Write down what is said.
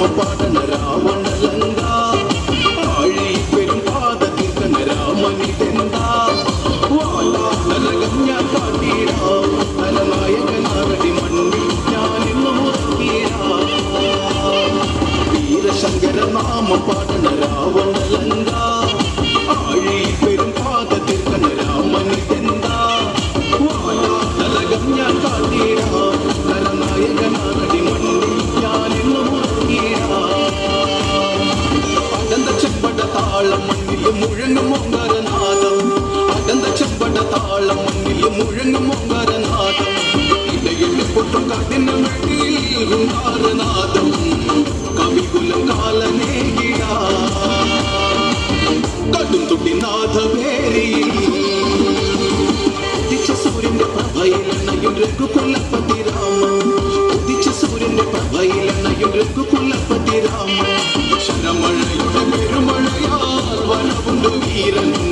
രാമപാലന രാവണലങ്ക ആഴി പെരുമ്പാത തീർക്കന രാമനി തെന്ത വാലാലകം ഞാൻ കാട്ടീടാ തലനായകനാറടി മണ്ണിൽ ഞാൻ ഇന്ന് മുറക്കീടാ വീരശങ്കര നാമ മുഴങ്ങും ഓങ്കാരനാദം അകന്ത ചെമ്പട താളം മുന്നിൽ മുഴങ്ങും ഓങ്കാരനാദം ഇടയിൽ പൊട്ടും കഠിന വെട്ടിയിൽ ഹുങ്കാരനാദം കവികുലം കാലനേകിട കടും തുട്ടി നാഥവേരിയിൽ. ഉദിച്ച സൂര്യന്റെ പ്രഭയിലെണ്ണയും രഘുകുലപ്പതി രാമ. ഉദിച്ച സൂര്യന്റെ പ്രഭയിലെണ്ണയും രഘുകുലപ്പതി രാമ. ശരമഴയുടെ പെരുമഴയാൽ கொண்டு வீரன்